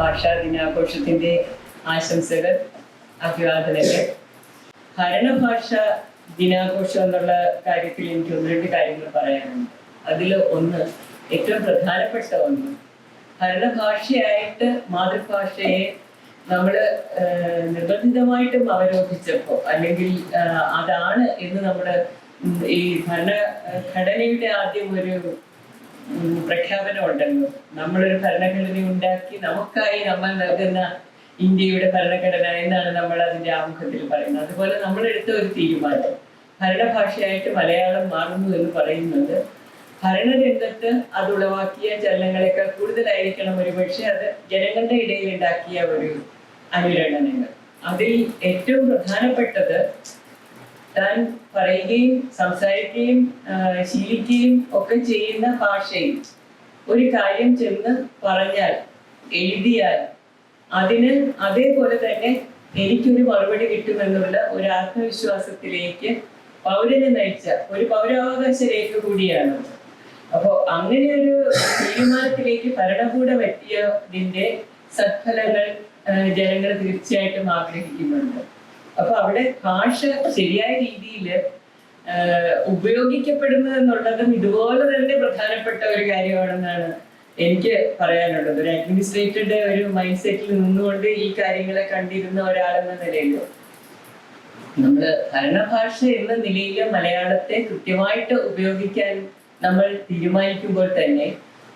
ഭാഷാ ദിനാഘോഷത്തിന്റെ ആശംസകൾ അഭിവാദനങ്ങൾ. ഭരണഭാഷ ദിനാഘോഷം എന്നുള്ള കാര്യത്തിൽ എനിക്ക് ഒന്ന് രണ്ട് കാര്യങ്ങൾ പറയാനുണ്ട്. അതിൽ ഒന്ന് ഏറ്റവും പ്രധാനപ്പെട്ട ഒന്ന് ഭരണഭാഷയായിട്ട് മാതൃഭാഷയെ നമ്മൾ നിർബന്ധിതമായിട്ടും അവരോധിച്ചപ്പോൾ അല്ലെങ്കിൽ അതാണ് എന്ന് നമ്മുടെ ഈ ഭരണഘടനയുടെ ആദ്യം ഒരു പ്രഖ്യാപനം ഉണ്ടല്ലോ നമ്മളൊരു ഭരണഘടന ഉണ്ടാക്കി നമുക്കായി നമ്മൾ നൽകുന്ന ഇന്ത്യയുടെ ഭരണഘടന എന്നാണ് നമ്മൾ അതിന്റെ ആമുഖത്തിൽ പറയുന്നത്. അതുപോലെ നമ്മൾ എടുത്ത ഒരു തീരുമാനം ഭരണഭാഷയായിട്ട് മലയാളം മാറുന്നു എന്ന് പറയുന്നത് ഭരണരംഗത്ത് അത് ഉളവാക്കിയ ചലനങ്ങളെക്കാൾ കൂടുതലായിരിക്കണം ഒരുപക്ഷെ അത് ജനങ്ങളുടെ ഇടയിൽ ഉണ്ടാക്കിയ ഒരു അനുരണനങ്ങൾ അതിൽ ഏറ്റവും പ്രധാനപ്പെട്ടത് താൻ പറയുകയും സംസാരിക്കുകയും ശീലിക്കുകയും ഒക്കെ ചെയ്യുന്ന ഭാഷയിൽ ഒരു കാര്യം ചെന്ന് പറഞ്ഞാൽ എഴുതിയാൽ അതിന് അതേപോലെ തന്നെ എനിക്കൊരു മറുപടി കിട്ടുമെന്നുള്ള ഒരു ആത്മവിശ്വാസത്തിലേക്ക് പൗരനെ നയിച്ച ഒരു പൗരാവകാശ രേഖ കൂടിയാണ്. അപ്പോ അങ്ങനെ ഒരു തീരുമാനത്തിലേക്ക് ഭരണകൂടം എത്തിയതിന്റെ സത്ഫലങ്ങൾ ജനങ്ങൾ തീർച്ചയായിട്ടും ആഗ്രഹിക്കുന്നുണ്ട്. അപ്പൊ അവിടെ ഭാഷ ശരിയായ രീതിയിൽ ഉപയോഗിക്കപ്പെടുന്നു എന്നുള്ളതും ഇതുപോലെ തന്നെ പ്രധാനപ്പെട്ട ഒരു കാര്യമാണെന്നാണ് എനിക്ക് പറയാനുള്ളത്. ഒരു അഡ്മിനിസ്ട്രേറ്റഡ് ഒരു മൈൻഡ് സെറ്റിൽ നിന്നുകൊണ്ട് ഈ കാര്യങ്ങളെ കണ്ടിരുന്ന ഒരാളെന്ന നിലയിലോ നമ്മൾ ഭരണഭാഷ എന്ന നിലയിൽ മലയാളത്തെ കൃത്യമായിട്ട് ഉപയോഗിക്കാൻ നമ്മൾ തീരുമാനിക്കുമ്പോൾ തന്നെ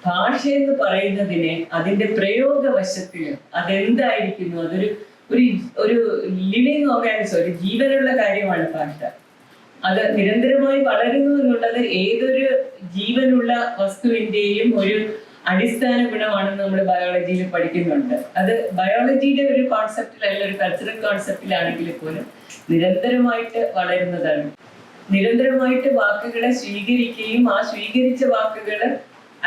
ഭാഷ എന്ന് പറയുന്നതിനെ അതിന്റെ പ്രയോഗവശത്തിൽ അതെന്തായിരിക്കുന്നു? അതൊരു ഒരു ഒരു ലിവിങ് ഓർഗാനിസം ഒരു ജീവനുള്ള കാര്യമാണ് പാട്ട്. അത് നിരന്തരമായി വളരുന്നു എന്നുള്ളത് ഏതൊരു ജീവനുള്ള വസ്തുവിന്റെയും ഒരു അടിസ്ഥാന ഗുണമാണെന്ന് നമ്മൾ ബയോളജിയിൽ പഠിക്കുന്നുണ്ട്. അത് ബയോളജിയുടെ ഒരു കോൺസെപ്റ്റിൽ അല്ലെങ്കിൽ ഒരു കൾച്ചറൽ കോൺസെപ്റ്റിലാണെങ്കിൽ പോലും നിരന്തരമായിട്ട് വളരുന്നതാണ്. നിരന്തരമായിട്ട് വാക്കുകളെ സ്വീകരിക്കുകയും ആ സ്വീകരിച്ച വാക്കുകൾ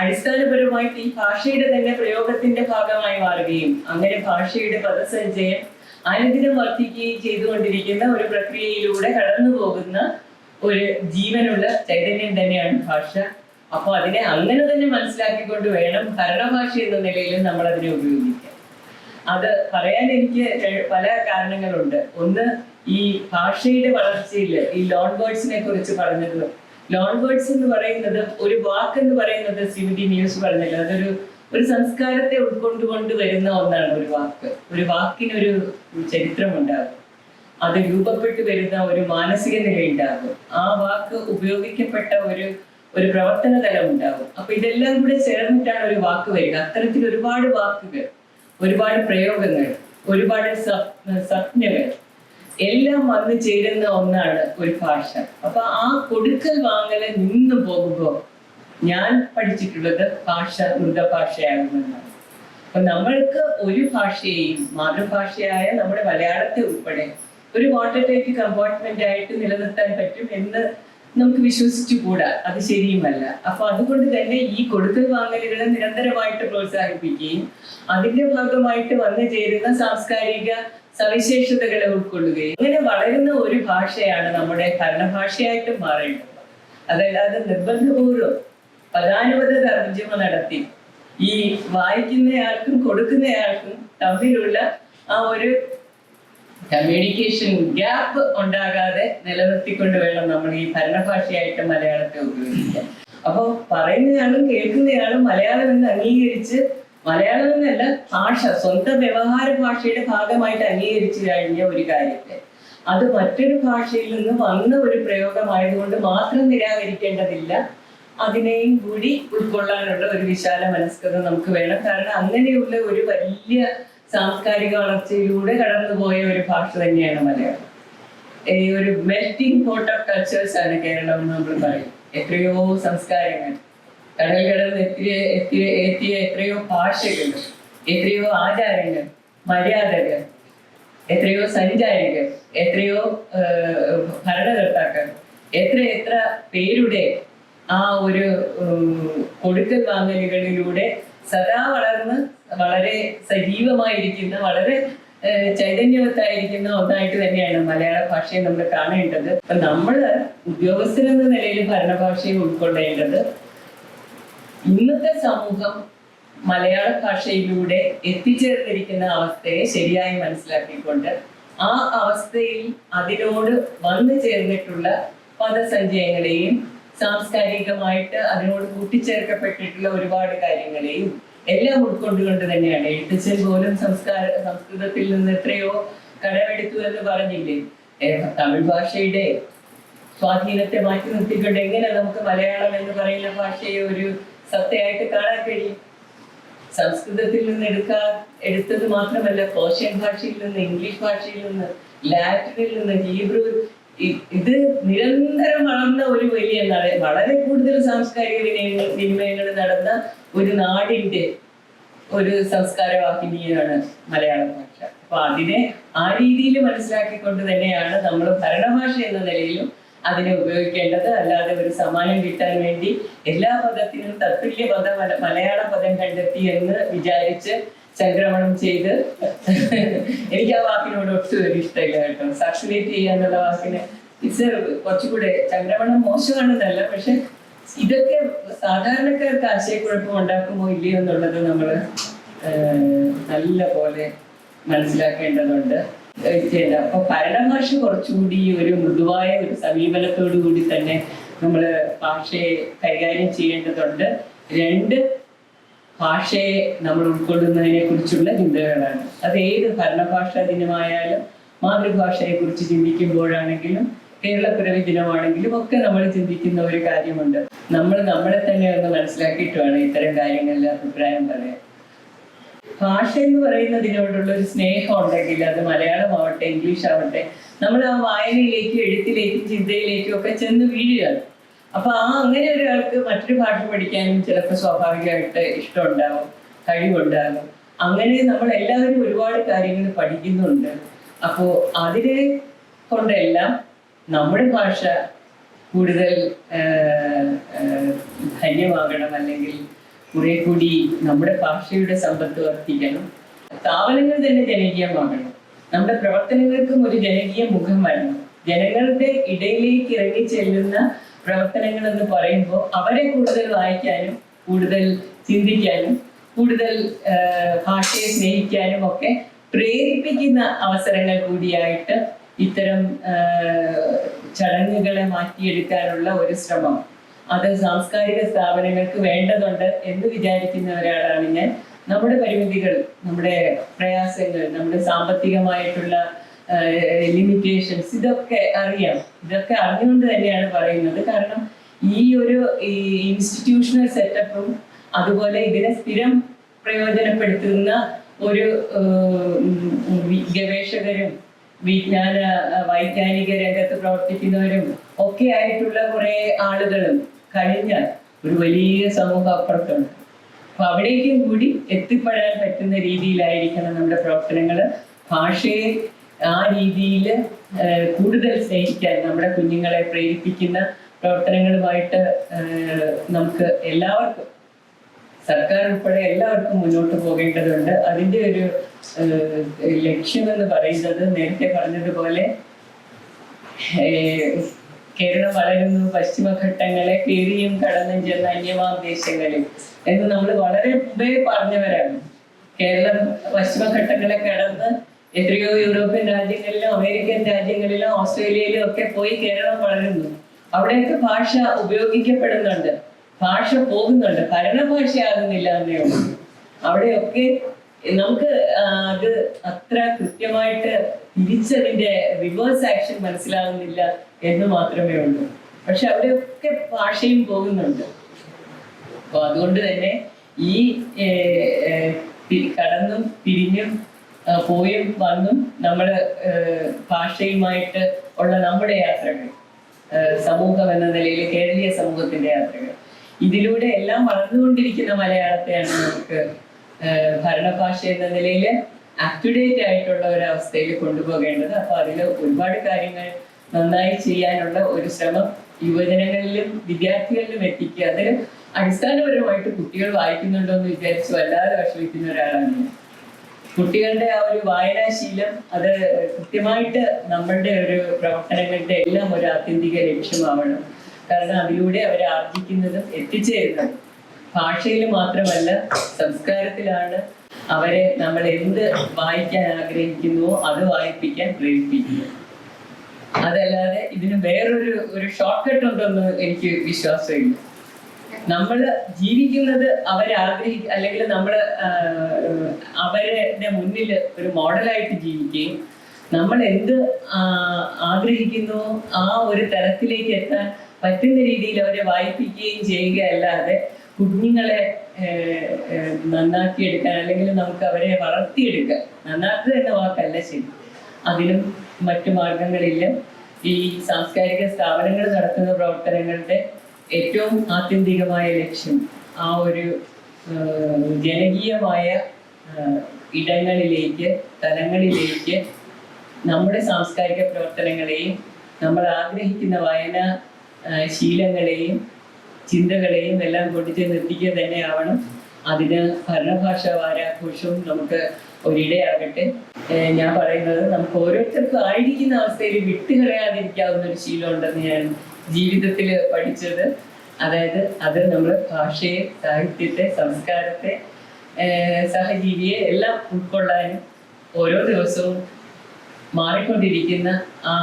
അടിസ്ഥാനപരമായിട്ട് ഈ ഭാഷയുടെ തന്നെ പ്രയോഗത്തിന്റെ ഭാഗമായി മാറുകയും അങ്ങനെ ഭാഷയുടെ പദസഞ്ചയം അനുദിനം വർദ്ധിക്കുകയും ചെയ്തുകൊണ്ടിരിക്കുന്ന ഒരു പ്രക്രിയയിലൂടെ കടന്നു പോകുന്ന ഒരു ജീവനുള്ള ചൈതന്യം തന്നെയാണ് ഭാഷ. അപ്പൊ അതിനെ അങ്ങനെ തന്നെ മനസ്സിലാക്കിക്കൊണ്ട് വേണം ഭരണഭാഷ എന്ന നിലയിൽ നമ്മൾ അതിനെ ഉപയോഗിക്കാൻ. അത് പറയാൻ എനിക്ക് പല കാരണങ്ങളുണ്ട്. ഒന്ന് ഈ ഭാഷയുടെ വളർച്ചയിൽ ഈ ലോൺ വേർഡ്സിനെ കുറിച്ച് പറഞ്ഞത്. ലോൺ വേർഡ്സ് എന്ന് പറയുന്നത് ഒരു വാക്ക് എന്ന് പറയുന്നത് സിവിഡി ന്യൂസ് പറഞ്ഞല്ലോ. അതൊരു ഒരു സംസ്കാരത്തെ ഉൾക്കൊണ്ടുകൊണ്ട് വരുന്ന ഒന്നാണ് ഒരു വാക്ക്. ഒരു വാക്കിനൊരു ചരിത്രമുണ്ടാകും. അത് രൂപപ്പെട്ടു വരുന്ന ഒരു മാനസിക നില ഉണ്ടാകും ആ വാക്ക് ഉപയോഗിക്കപ്പെട്ട ഒരു ഒരു പ്രവർത്തന തലം ഉണ്ടാകും. അപ്പൊ ഇതെല്ലാം കൂടെ ചേർന്നിട്ടാണ് ഒരു വാക്ക് വരിക. അത്തരത്തിൽ ഒരുപാട് വാക്കുകൾ ഒരുപാട് പ്രയോഗങ്ങൾ ഒരുപാട് സ്വപ്നങ്ങൾ എല്ലാം വന്നു ചേരുന്ന ഒന്നാണ് ഒരു ഭാഷ. അപ്പൊ ആ കൊടുക്കൽ വാങ്ങൽ നിന്ന് പോകുമ്പോൾ ഞാൻ പഠിച്ചിട്ടുള്ളത് ഭാഷ മൃതഭാഷയാകുമെന്നാണ് അപ്പൊ നമ്മൾക്ക് ഒരു ഭാഷയെയും മാതൃഭാഷയായ നമ്മുടെ മലയാളത്തെ ഉൾപ്പെടെ ഒരു വാട്ടർ ടൈറ്റ് കമ്പാർട്ട്മെന്റ് ആയിട്ട് നിലനിർത്താൻ പറ്റും എന്ന് നമുക്ക് വിശ്വസിച്ചു വിശ്വസിച്ചുകൂടാ. അത് ശരിയുമല്ല. അപ്പൊ അതുകൊണ്ട് തന്നെ ഈ കൊടുക്കൽ വാങ്ങലുകളെ നിരന്തരമായിട്ട് പ്രോത്സാഹിപ്പിക്കുകയും അതിന്റെ ഭാഗമായിട്ട് വന്നു ചേരുന്ന സാംസ്കാരിക സവിശേഷതകളെ ഉൾക്കൊള്ളുകയും അങ്ങനെ വളരുന്ന ഒരു ഭാഷയാണ് നമ്മുടെ ഭരണഭാഷയായിട്ടും മാറേണ്ടത്. അതല്ലാതെ നിർബന്ധപൂർവം പദാനുപത തർജമ നടത്തി. ഈ വായിക്കുന്നയാൾക്കും കൊടുക്കുന്നയാൾക്കും തമ്മിലുള്ള ആ ഒരു കമ്മ്യൂണിക്കേഷൻ ഗ്യാപ്പ് ഉണ്ടാകാതെ നിലനിർത്തിക്കൊണ്ട് വേണം നമ്മൾ ഈ ഭരണഭാഷയായിട്ട് മലയാളത്തെ ഉപയോഗിക്കാൻ. അപ്പൊ പറയുന്നയാളും കേൾക്കുന്നയാളും മലയാളം എന്ന് അംഗീകരിച്ച് മലയാളം എന്നല്ല ഭാഷ സ്വന്തം വ്യവഹാര ഭാഷയുടെ ഭാഗമായിട്ട് അംഗീകരിച്ചു കഴിഞ്ഞ ഒരു കാര്യത്തെ. അത് മറ്റൊരു ഭാഷയിൽ നിന്ന് വന്ന ഒരു പ്രയോഗമായതുകൊണ്ട് മാത്രം നിരാകരിക്കേണ്ടതില്ല. അതിനെയും കൂടി ഉൾക്കൊള്ളാനുള്ള ഒരു വിശാല മനസ്കത നമുക്ക് വേണം. കാരണം അങ്ങനെയുള്ള ഒരു വലിയ സാംസ്കാരിക വളർച്ചയിലൂടെ കടന്നുപോയ ഒരു ഭാഷ തന്നെയാണ് മലയാളം. ഈ ഒരു മെൽറ്റിംഗ് പോട്ട് ഓഫ് കൾച്ചേഴ്സ് ആണ് കേരളം എന്ന് നമ്മൾ പറയും. എത്രയോ സംസ്കാരങ്ങൾ. കടൽ കടന്ന് എത്തിയ എത്തിയ എത്തിയ എത്രയോ ഭാഷകൾ എത്രയോ ആചാരങ്ങൾ മര്യാദകൾ എത്രയോ സഞ്ചാരികൾ എത്രയോ ഭരണകർത്താക്കൾ എത്ര എത്ര പേരുടെ ആ ഒരു കൊടുക്കൽ വാങ്ങലുകളിലൂടെ സദാ വളർന്ന് വളരെ സജീവമായിരിക്കുന്ന വളരെ ചൈതന്യവത്തായിരിക്കുന്ന ഒന്നായിട്ട് തന്നെയാണ് മലയാള ഭാഷയെ നമ്മൾ കാണേണ്ടത്. അപ്പൊ നമ്മൾ ഉദ്യോഗസ്ഥരെന്ന നിലയിൽ ഭരണഭാഷയെ ഉൾക്കൊള്ളേണ്ടത്. ഇന്നത്തെ സമൂഹം മലയാള ഭാഷയിലൂടെ എത്തിച്ചേർന്നിരിക്കുന്ന അവസ്ഥയെ ശരിയായി മനസ്സിലാക്കിക്കൊണ്ട് ആ അവസ്ഥയിൽ അതിനോട് വന്നു ചേർന്നിട്ടുള്ള പദസഞ്ചയങ്ങളെയും സാംസ്കാരികമായിട്ട് അതിനോട് കൂട്ടിച്ചേർക്കപ്പെട്ടിട്ടുള്ള ഒരുപാട് കാര്യങ്ങളെയും എല്ലാം ഉൾക്കൊണ്ടുകൊണ്ട് തന്നെയാണ് എഴുത്തച്ഛൻ പോലും സംസ്കാര സംസ്കൃതത്തിൽ നിന്ന് എത്രയോ കടമെടുത്തു എന്ന് പറഞ്ഞില്ലേ? തമിഴ് ഭാഷയുടെ സ്വാധീനത്തെ മാറ്റി നിർത്തിക്കൊണ്ട് എങ്ങനെ നമുക്ക് മലയാളം എന്ന് പറയുന്ന ഭാഷയെ ഒരു സത്തയായിട്ട് കാണാൻ കഴിയും? സംസ്കൃതത്തിൽ നിന്ന് എടുക്കാ എടുത്തത് മാത്രമല്ല പേർഷ്യൻ ഭാഷയിൽ നിന്ന് ഇംഗ്ലീഷ് ഭാഷയിൽ നിന്ന് ലാറ്റിനിൽ നിന്ന് ഹീബ്രു ഇത് നിരന്തരം വളർന്ന ഒരു വലിയ വളരെ കൂടുതൽ സാംസ്കാരിക വിനിമയങ്ങൾ വിനിമയങ്ങൾ നടന്ന ഒരു നാടിന്റെ ഒരു സംസ്കാര വാഹിനിയാണ് മലയാള ഭാഷ. അപ്പൊ അതിനെ ആ രീതിയിൽ മനസ്സിലാക്കിക്കൊണ്ട് തന്നെയാണ് നമ്മൾ ഭരണഭാഷ എന്ന നിലയിലും അതിനെ ഉപയോഗിക്കേണ്ടത്. അല്ലാതെ ഒരു സമാനം കിട്ടാൻ വേണ്ടി എല്ലാ പദത്തിനും തത്തുല്യ പദം മലയാള പദം കണ്ടെത്തി എന്ന് വിചാരിച്ച് സംക്രമണം ചെയ്ത് എനിക്ക് ആ വാക്കിനോട് ഒട്ടും ഒരു ഇഷ്ടമില്ല കേട്ടോ. സാക്ഷുലേറ്റ് ചെയ്യാന്നുള്ള വാക്കിന് ഇറ്റ്സ് കുറച്ചുകൂടെ സംക്രമണം മോശമാണെന്നല്ല പക്ഷെ ഇതൊക്കെ സാധാരണക്കാർക്ക് ആശയക്കുഴപ്പം ഉണ്ടാക്കുമോ ഇല്ലയോ എന്നുള്ളത് നമ്മൾ നല്ല പോലെ മനസ്സിലാക്കേണ്ടതുണ്ട്. അപ്പൊ ഭരണഭാഷ കുറച്ചുകൂടി ഒരു മൃദുവായ ഒരു സമീപനത്തോടു കൂടി തന്നെ നമ്മൾ ഭാഷയെ കൈകാര്യം ചെയ്യേണ്ടതുണ്ട്. രണ്ട് ഭാഷയെ നമ്മൾ ഉൾക്കൊള്ളുന്നതിനെ കുറിച്ചുള്ള ചിന്തകളാണ്. അത് ഏത് ഭരണഭാഷാ ദിനമായാലും മാതൃഭാഷയെ കുറിച്ച് ചിന്തിക്കുമ്പോഴാണെങ്കിലും കേരളപ്പിറവി ദിനമാണെങ്കിലും ഒക്കെ നമ്മൾ ചിന്തിക്കുന്ന ഒരു കാര്യമുണ്ട്. നമ്മൾ നമ്മളെ തന്നെ ഒന്ന് മനസ്സിലാക്കിയിട്ട് വേണം ഇത്തരം കാര്യങ്ങളിൽ അഭിപ്രായം പറയാൻ. ഭാഷ എന്ന് പറയുന്നതിനോടുള്ള ഒരു സ്നേഹം ഉണ്ടെങ്കിൽ അത് മലയാളമാവട്ടെ ഇംഗ്ലീഷ് ആവട്ടെ നമ്മൾ ആ വായനയിലേക്കും എഴുത്തിലേക്കും ചിന്തയിലേക്കും ഒക്കെ ചെന്ന് വീഴുകയാണ്. അപ്പൊ ആ അങ്ങനെ ഒരാൾക്ക് മറ്റൊരു പാട്ട് പഠിക്കാനും ചിലപ്പോൾ സ്വാഭാവികമായിട്ട് ഇഷ്ടമുണ്ടാകും കഴിവുണ്ടാകും. അങ്ങനെ നമ്മൾ എല്ലാവരും ഒരുപാട് കാര്യങ്ങൾ പഠിക്കുന്നുണ്ട്. അപ്പോൾ അതിനെ കൊണ്ടെല്ലാം നമ്മുടെ ഭാഷ കൂടുതൽ ധന്യമാകണം അല്ലെങ്കിൽ കുറെ കൂടി നമ്മുടെ ഭാഷയുടെ സമ്പത്ത് വർദ്ധിക്കണം. സ്ഥാപനങ്ങൾ തന്നെ ജനകീയമാകണം നമ്മുടെ പ്രവർത്തനങ്ങൾക്കും ഒരു ജനകീയ മുഖം വരണം. ജനങ്ങളുടെ ഇടയിലേക്ക് ഇറങ്ങി ചെല്ലുന്ന പ്രവർത്തനങ്ങൾ എന്ന് പറയുമ്പോൾ അവരെ കൂടുതൽ വായിക്കാനും കൂടുതൽ ചിന്തിക്കാനും കൂടുതൽ ഭാഷയെ സ്നേഹിക്കാനും ഒക്കെ പ്രേരിപ്പിക്കുന്ന അവസരങ്ങൾ കൂടിയായിട്ട് ഇത്തരം ചടങ്ങുകളെ മാറ്റിയെടുക്കാനുള്ള ഒരു ശ്രമം. അത് സാംസ്കാരിക സ്ഥാപനങ്ങൾക്ക് വേണ്ടതുണ്ട് എന്ന് വിചാരിക്കുന്ന ഒരാളാണ് ഞാൻ. നമ്മുടെ പരിമിതികൾ നമ്മുടെ പ്രയാസങ്ങൾ നമ്മുടെ സാമ്പത്തികമായിട്ടുള്ള ലിമിറ്റേഷൻസ് ഇതൊക്കെ അറിയാം. ഇതൊക്കെ അറിഞ്ഞുകൊണ്ട് തന്നെയാണ് പറയുന്നത്. കാരണം ഈ ഒരു ഇൻസ്റ്റിറ്റ്യൂഷണൽ സെറ്റപ്പും അതുപോലെ ഇതിനെ സ്ഥിരം പ്രയോജനപ്പെടുത്തുന്ന ഒരു ഗവേഷകരും വിജ്ഞാന വൈജ്ഞാനിക രംഗത്ത് പ്രവർത്തിക്കുന്നവരും ഒക്കെ ആയിട്ടുള്ള കുറെ ആളുകളും കഴിഞ്ഞാൽ ഒരു വലിയ സമൂഹം അപ്പുറത്തുണ്ട്. അപ്പൊ അവിടേക്കും കൂടി എത്തിപ്പെടാൻ പറ്റുന്ന രീതിയിലായിരിക്കണം നമ്മുടെ പ്രവർത്തനങ്ങൾ ഭാഷയെ ആ രീതിയിൽ കൂടുതൽ സ്നേഹിക്കാൻ നമ്മുടെ കുഞ്ഞുങ്ങളെ പ്രേരിപ്പിക്കുന്ന പ്രവർത്തനങ്ങളുമായിട്ട് നമുക്ക് എല്ലാവർക്കും സർക്കാർ ഉൾപ്പെടെ എല്ലാവർക്കും മുന്നോട്ട് പോകേണ്ടതുണ്ട്. അതിന്റെ ഒരു ലക്ഷ്യം ലക്ഷ്യമെന്ന് പറയുന്നത് നേരത്തെ പറഞ്ഞതുപോലെ കേരളം വളരുന്നു പശ്ചിമഘട്ടങ്ങളെ കീറിയും കടന്നും ചെന്ന അന്യമാം ദേശങ്ങളിൽ എന്ന് നമ്മൾ വളരെ മുമ്പേ പറഞ്ഞവരാണ്. കേരളം പശ്ചിമഘട്ടങ്ങളെ കടന്ന് എത്രയോ യൂറോപ്യൻ രാജ്യങ്ങളിലും അമേരിക്കൻ രാജ്യങ്ങളിലും ഓസ്ട്രേലിയയിലും ഒക്കെ പോയി കേരളം വളരുന്നു. അവിടെയൊക്കെ ഭാഷ ഉപയോഗിക്കപ്പെടുന്നുണ്ട്. ഭാഷ പോകുന്നുണ്ട്. ഭരണഭാഷയാകുന്നില്ല എന്നേ ഉള്ളൂ. അവിടെയൊക്കെ നമുക്ക് അത് അത്ര കൃത്യമായിട്ട് തിരിച്ചതിന്റെ റിവേഴ്സ് ആക്ഷൻ മനസ്സിലാകുന്നില്ല എന്ന് മാത്രമേ ഉള്ളൂ. പക്ഷെ അവിടെയൊക്കെ ഭാഷയും പോകുന്നുണ്ട്. അപ്പൊ അതുകൊണ്ട് തന്നെ ഈ കടന്നും തിരിഞ്ഞും പോയും വന്നും നമ്മുടെ ഭാഷയുമായിട്ട് ഉള്ള നമ്മുടെ യാത്രകൾ സമൂഹം എന്ന നിലയിൽ കേരളീയ സമൂഹത്തിന്റെ യാത്രകൾ. ഇതിലൂടെ എല്ലാം വളർന്നുകൊണ്ടിരിക്കുന്ന മലയാളത്തെയാണ് നമുക്ക് ഭരണഭാഷ എന്ന നിലയിൽ അപ്റ്റുഡേറ്റ് ആയിട്ടുള്ള ഒരു അവസ്ഥയിൽ കൊണ്ടുപോകേണ്ടത്. അപ്പൊ അതിൽ ഒരുപാട് കാര്യങ്ങൾ നന്നായി ചെയ്യാനുള്ള ഒരു ശ്രമം യുവജനങ്ങളിലും വിദ്യാർത്ഥികളിലും എത്തിക്കുക. അതിൽ അടിസ്ഥാനപരമായിട്ട് കുട്ടികൾ വായിക്കുന്നുണ്ടോ എന്ന് വിചാരിച്ച് വല്ലാതെ വിഷമിക്കുന്ന ഒരാളാണ് ഞാൻ. കുട്ടികളുടെ ആ ഒരു വായനാശീലം അത് കൃത്യമായിട്ട് നമ്മളുടെ ഒരു പ്രവർത്തനങ്ങളുടെ എല്ലാം ഒരു ആത്യന്തിക ലക്ഷ്യമാവണം. കാരണം അതിലൂടെ അവർ ആർജിക്കുന്നതും എത്തിച്ചേരുന്നതും ഭാഷയിൽ മാത്രമല്ല സംസ്കാരത്തിലാണ് അവരെ നമ്മൾ എന്ത് വായിക്കാൻ ആഗ്രഹിക്കുന്നുവോ അത് വായിപ്പിക്കാൻ പ്രേരിപ്പിക്കുന്നു അതല്ലാതെ ഇതിന് വേറൊരു ഒരു ഷോർട്ട് കട്ട് ഉണ്ടെന്ന് എനിക്ക് വിശ്വാസമില്ല. നമ്മൾ ജീവിക്കുന്നത് അവരാഗ്രഹി അല്ലെങ്കിൽ നമ്മൾ അവരുടെ മുന്നിൽ ഒരു മോഡലായിട്ട് ജീവിക്കുകയും നമ്മൾ എന്ത് ആഗ്രഹിക്കുന്നു ആ ഒരു തലത്തിലേക്ക് എത്താൻ പറ്റുന്ന രീതിയിൽ അവരെ വായിപ്പിക്കുകയും ചെയ്യുക അല്ലാതെ കുഞ്ഞുങ്ങളെ നന്നാക്കിയെടുക്കാൻ അല്ലെങ്കിൽ നമുക്ക് അവരെ വളർത്തിയെടുക്കാൻ നന്നാക്കുക എന്ന വാക്കല്ല ശരി. അതിനും മറ്റു മാർഗങ്ങളില്ല. ഈ സാംസ്കാരിക സ്ഥാപനങ്ങൾ നടത്തുന്ന പ്രവർത്തനങ്ങളുടെ ഏറ്റവും ആത്യന്തികമായ ലക്ഷ്യം ആ ഒരു ജനകീയമായ ഇടങ്ങളിലേക്ക് തലങ്ങളിലേക്ക് നമ്മുടെ സാംസ്കാരിക പ്രവർത്തനങ്ങളെയും നമ്മൾ ആഗ്രഹിക്കുന്ന വായന ശീലങ്ങളെയും ചിന്തകളെയും എല്ലാം കൊണ്ടുചെന്ന് എത്തിക്കുക തന്നെയാവണം. അതിന് ഭരണഭാഷാ വാരാഘോഷവും നമുക്ക് ഒരിടയാകട്ടെ. ഞാൻ പറയുന്നത് നമുക്ക് ഓരോരുത്തർക്കും ആയിരിക്കുന്ന അവസ്ഥയിൽ വിട്ടുകളയാതിരിക്കാവുന്ന ഒരു ശീലം ഉണ്ടെന്ന് ഞാൻ ജീവിതത്തിൽ പഠിച്ചത്. അതായത് അത് നമ്മൾ ഭാഷയെ സാഹിത്യത്തെ സംസ്കാരത്തെ സഹജീവിയെ എല്ലാം ഉൾക്കൊള്ളാനും ഓരോ ദിവസവും മാറിക്കൊണ്ടിരിക്കുന്ന ആ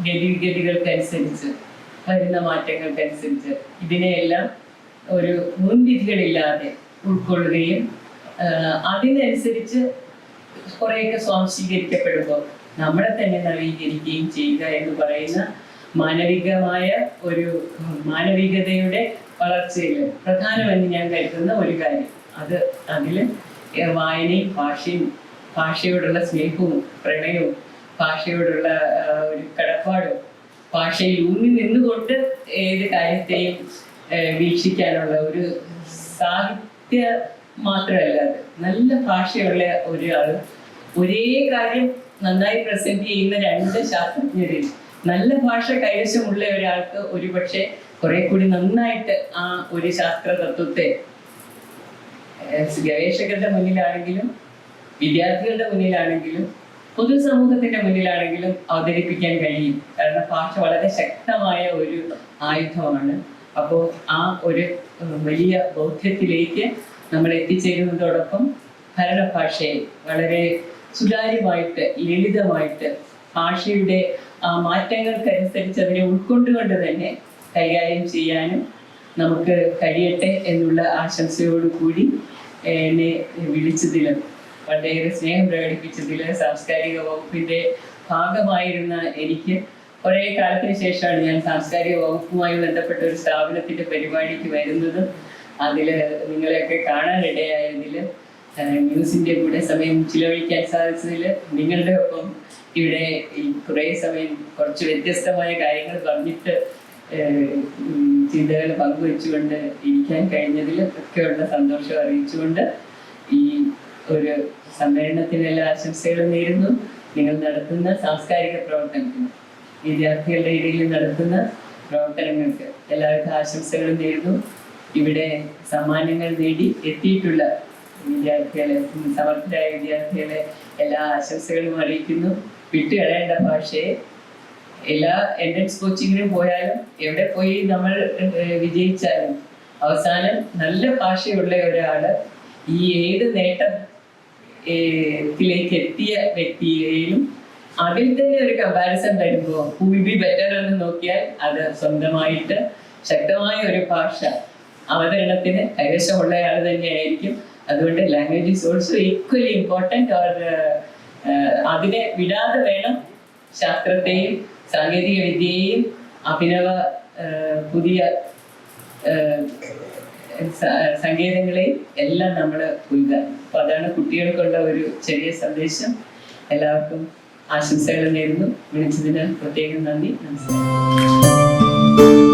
ഗതിവിഗതികൾക്കനുസരിച്ച് വരുന്ന മാറ്റങ്ങൾക്കനുസരിച്ച് ഇതിനെയെല്ലാം ഒരു മുൻവിധികളില്ലാതെ ഉൾക്കൊള്ളുകയും അതിനനുസരിച്ച് കുറേയൊക്കെ സ്വാംശീകരിക്കപ്പെടുമ്പോൾ നമ്മളെ തന്നെ നവീകരിക്കുകയും ചെയ്യുക എന്ന് പറയുന്ന മാനവികമായ ഒരു മാനവികതയുടെ വളർച്ചയിൽ പ്രധാനമെന്ന് ഞാൻ കരുതുന്ന ഒരു കാര്യം. അത് അതിൽ വായനയും ഭാഷയും ഭാഷയോടുള്ള സ്നേഹവും പ്രണയവും ഭാഷയോടുള്ള ഒരു കടപ്പാടും ഭാഷയിൽ ഊന്നി നിന്നുകൊണ്ട് ഏത് കാര്യത്തെയും വീക്ഷിക്കാനുള്ള ഒരു സാഹിത്യ മാത്രമല്ല അത്. നല്ല ഭാഷയുള്ള ഒരാൾ ഒരേ കാര്യം നന്നായി പ്രസന്റ് ചെയ്യുന്ന രണ്ട് ശാസ്ത്രജ്ഞരിൽ നല്ല ഭാഷ കൈവശമുള്ള ഒരാൾക്ക് ഒരുപക്ഷെ കുറെ കൂടി നന്നായിട്ട് ആ ഒരു ശാസ്ത്ര തത്വത്തെ ഗവേഷകരുടെ മുന്നിലാണെങ്കിലും വിദ്യാർത്ഥികളുടെ മുന്നിലാണെങ്കിലും പൊതുസമൂഹത്തിന്റെ മുന്നിലാണെങ്കിലും അവതരിപ്പിക്കാൻ കഴിയും. കാരണം ഭാഷ വളരെ ശക്തമായ ഒരു ആയുധമാണ്. അപ്പോൾ ആ ഒരു വലിയ ബൗദ്ധ്യത്തിലേക്ക് നമ്മൾ എത്തിച്ചേരുന്നതോടൊപ്പം ഭരണഭാഷയെ വളരെ സുതാര്യമായിട്ട് ലളിതമായിട്ട് ഭാഷയുടെ ആ മാറ്റങ്ങൾക്കനുസരിച്ച് അതിനെ ഉൾക്കൊണ്ടുകൊണ്ട് തന്നെ കൈകാര്യം ചെയ്യാനും നമുക്ക് കഴിയട്ടെ എന്നുള്ള ആശംസയോടുകൂടി എന്നെ വിളിച്ചതിലും വളരെയേറെ സ്നേഹം പ്രകടിപ്പിച്ചതിൽ സാംസ്കാരിക വകുപ്പിന്റെ ഭാഗമായിരുന്ന എനിക്ക് കുറേ കാലത്തിന് ശേഷമാണ് ഞാൻ സാംസ്കാരിക വകുപ്പുമായി ബന്ധപ്പെട്ട ഒരു സ്ഥാപനത്തിന്റെ പരിപാടിക്ക് വരുന്നത്. അതിൽ നിങ്ങളെയൊക്കെ കാണാനിടയായതിൽ ന്യൂസിന്റെ കൂടെ സമയം ചിലവഴിക്കാൻ സാധിച്ചതിൽ നിങ്ങളുടെ ഒപ്പം ഇവിടെ ഈ കുറേ സമയം കുറച്ച് വ്യത്യസ്തമായ കാര്യങ്ങൾ പറഞ്ഞിട്ട് ചിന്തകൾ പങ്കുവെച്ചുകൊണ്ട് ഇരിക്കാൻ കഴിഞ്ഞതിൽ ഒക്കെയുള്ള സന്തോഷം അറിയിച്ചുകൊണ്ട് ഈ ഒരു സമ്മേളനത്തിന് എല്ലാ ആശംസകളും നേരുന്നു. നിങ്ങൾ നടത്തുന്ന സാംസ്കാരിക പ്രവർത്തനത്തിന് വിദ്യാർത്ഥികളുടെ ഇടയിൽ നടത്തുന്ന പ്രവർത്തനങ്ങൾക്ക് എല്ലാവർക്കും ആശംസകളും നേരുന്നു. ഇവിടെ സമ്മാനങ്ങൾ നേടി എത്തിയിട്ടുള്ള വിദ്യാർത്ഥികളെ സമർത്ഥരായ വിദ്യാർത്ഥികളെ എല്ലാ ആശംസകളും അറിയിക്കുന്നു. വിട്ടുകളയേണ്ട ഭാഷയെ. എല്ലാ എൻട്രൻസ് കോച്ചിങ്ങിനും പോയാലും എവിടെ പോയി നമ്മൾ വിജയിച്ചാലും അവസാനം നല്ല ഭാഷയുള്ള ഒരാൾ ഈ ഏത് നേട്ടത്തിലേക്ക് എത്തിയ വ്യക്തിയിലും അതിൽ തന്നെ ഒരു കമ്പാരിസൺ വരുമ്പോൾ വിൽ ബി ബെറ്റർ എന്ന് നോക്കിയാൽ അത് സ്വന്തമായിട്ട് ശക്തമായ ഒരു ഭാഷ. അവതരണത്തിന് കൈവശമുള്ളയാൾ തന്നെയായിരിക്കും. അതുകൊണ്ട് language is also equally important or അതിനെ വിടാതെ വേണം ശാസ്ത്രത്തെയും സാങ്കേതിക വിദ്യയെയും അഭിനവ പുതിയ ആ, സങ്കേതങ്ങളെയും എല്ലാം നമ്മൾ പുൽകാൻ അപ്പൊ അതാണ് കുട്ടികൾക്കുള്ള ഒരു ചെറിയ സന്ദേശം. എല്ലാവർക്കും ആശംസകൾ നേരുന്നു. വിളിച്ചതിന് പ്രത്യേകം നന്ദി. നമസ്കാരം.